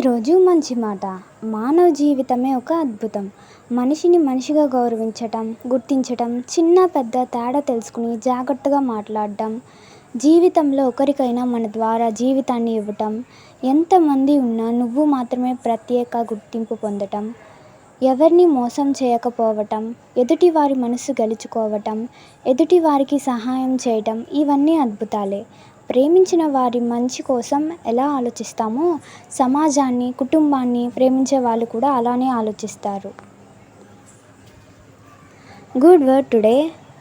ఈరోజు మంచి మాట. మానవ జీవితమే ఒక అద్భుతం. మనిషిని మనిషిగా గౌరవించటం గుర్తించటం చిన్న పెద్ద తేడా తెలుసుకుని జాగ్రత్తగా మాట్లాడటం జీవితంలో ఒకరికైనా మన ద్వారా జీవితాన్ని ఇవ్వటం ఎంతమంది ఉన్నా నువ్వు మాత్రమే ప్రత్యేక గుర్తింపు పొందటం ఎవరిని మోసం చేయకపోవటం ఎదుటివారి మనసు గెలుచుకోవటం ఎదుటివారికి సహాయం చేయటం ఇవన్నీ అద్భుతాలే. ప్రేమించిన వారి మంచి కోసం ఎలా ఆలోచిస్తామో సమాజాన్ని కుటుంబాన్ని ప్రేమించే వాళ్ళు కూడా అలానే ఆలోచిస్తారు. Good word today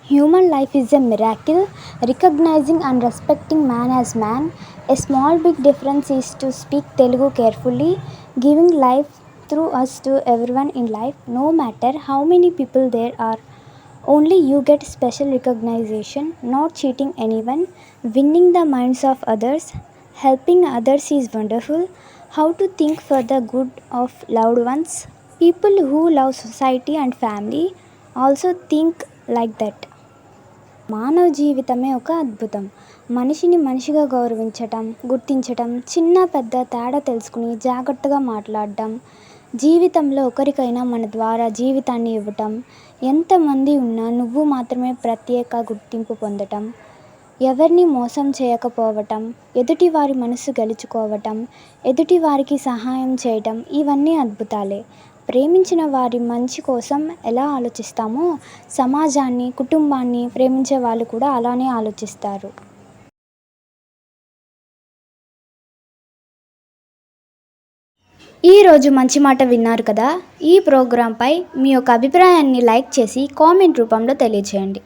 human life is a miracle recognising and respecting man as man a small big difference is to speak Telugu carefully giving life through us to every one in life no matter how many people there are only you get special recognition not cheating anyone winning the minds of others helping others is wonderful how to think for the good of loved ones people who love society and family also think like that మానవ జీవితమే ఒక అద్భుతం. మనిషిని మనిషిగా గౌరవించటం గుర్తించటం చిన్న పెద్ద తేడా తెలుసుకుని జాగ్రత్తగా మాట్లాడటం జీవితంలో ఒకరికైనా మన ద్వారా జీవితాన్ని ఇవ్వటం ఎంతమంది ఉన్నా నువ్వు మాత్రమే ప్రత్యేక గుర్తింపు పొందటం ఎవరిని మోసం చేయకపోవటం ఎదుటివారి మనసు గెలుచుకోవటం ఎదుటివారికి సహాయం చేయటం ఇవన్నీ అద్భుతాలే. ప్రేమించిన వారి మంచి కోసం ఎలా ఆలోచిస్తామో సమాజాన్ని కుటుంబాన్ని ప్రేమించే వాళ్ళు కూడా అలానే ఆలోచిస్తారు. ఈరోజు మంచి మాట విన్నారు కదా? ఈ ప్రోగ్రాంపై మీ యొక్క అభిప్రాయాన్ని లైక్ చేసి కామెంట్ రూపంలో తెలియచేయండి.